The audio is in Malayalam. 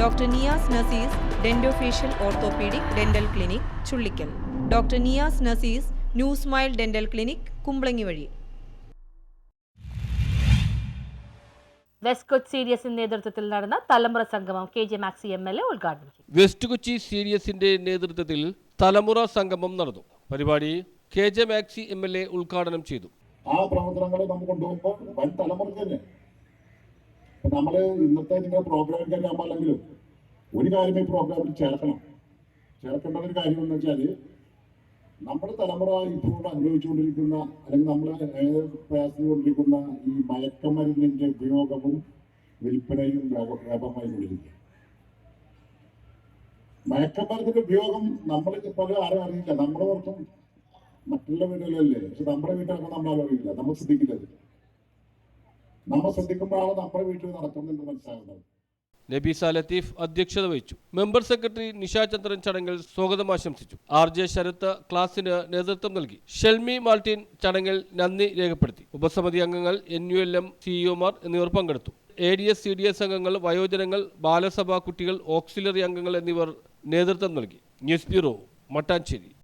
Doctor Niyas Nasees dentofacial orthopaedic dental clinic Chullickal. Doctor Niyas Nasees new smile dental clinic Kumbalangi വഴി. വെസ്റ്റ് കൊച്ചി സീരിയസിന്റെ നേതൃത്വത്തിൽ നടന്ന തലമുറ സംഗമം K J Maxi M L A ഉദ്ഘാടനം ചെയ്തു. വെസ്റ്റ് കൊച്ചി സീരിയസിന്റെ നേതൃത്വത്തിൽ തലമുറ സംഗമം നടന്നു. പരിപാടി K J Maxi M L A ഉദ്ഘാടനം ചെയ്തു. ആ പ്രവർത്തനങ്ങൾ നമ്മൾ കൊണ്ടുപോകുമ്പോൾ വൻ തലമുറ തന്നെ. നമ്മൾ നമ്മൾ ഇന്നത്തെ നിങ്ങളുടെ പ്രോഗ്രാം കാര്യമാണെങ്കിലും ഒരു കാര്യം ഈ പ്രോഗ്രാമിൽ ചേർക്കണം. ചേർക്കേണ്ട ഒരു കാര്യം എന്ന് വെച്ചാൽ നമ്മുടെ തലമുറ ഇപ്പോൾ അനുഭവിച്ചുകൊണ്ടിരിക്കുന്ന അല്ലെങ്കിൽ നമ്മൾ പ്രയാസപ്പെട്ടുകൊണ്ടിരിക്കുന്ന ഈ മയക്കമരുന്നിന്റെ ഉപയോഗവും വിൽപ്പനയും വ്യാപമായി വ്യാപകമായി കൊണ്ടിരിക്കുക മയക്കമരുന്നിന്റെ ഉപയോഗം നമ്മൾ പല ആരും അറിയില്ല. നമ്മുടെ പുറത്തും മറ്റുള്ള വീടുകളിലല്ലേ. പക്ഷെ നമ്മുടെ വീട്ടിലൊക്കെ നമ്മൾ അറിയില്ല നമ്മൾ ശ്രദ്ധിക്കില്ലത് നമ്മൾ ശ്രദ്ധിക്കുമ്പോഴാണ് നമ്മുടെ വീട്ടിൽ നടക്കുന്നുണ്ട് മനസ്സിലാകുന്നത്. നബീസ ലത്തീഫ് അധ്യക്ഷത വഹിച്ചു. മെമ്പർ സെക്രട്ടറി നിഷാ ചന്ദ്രൻ ചടങ്ങിൽ സ്വാഗതം ആശംസിച്ചു. ആർ ജെ ശരത്ത് ക്ലാസിന് നേതൃത്വം നൽകി. ഷെൽമി മാൾട്ടിൻ ചടങ്ങിൽ നന്ദി രേഖപ്പെടുത്തി. ഉപസമിതി അംഗങ്ങൾ എൻ യു എൽ എം സിഇഒമാർ എന്നിവർ പങ്കെടുത്തു. A D S C D S അംഗങ്ങൾ വയോജനങ്ങൾ ബാലസഭാ കുട്ടികൾ ഓക്സിലറി അംഗങ്ങൾ എന്നിവർ നേതൃത്വം നൽകി. News bureau Mattancherry.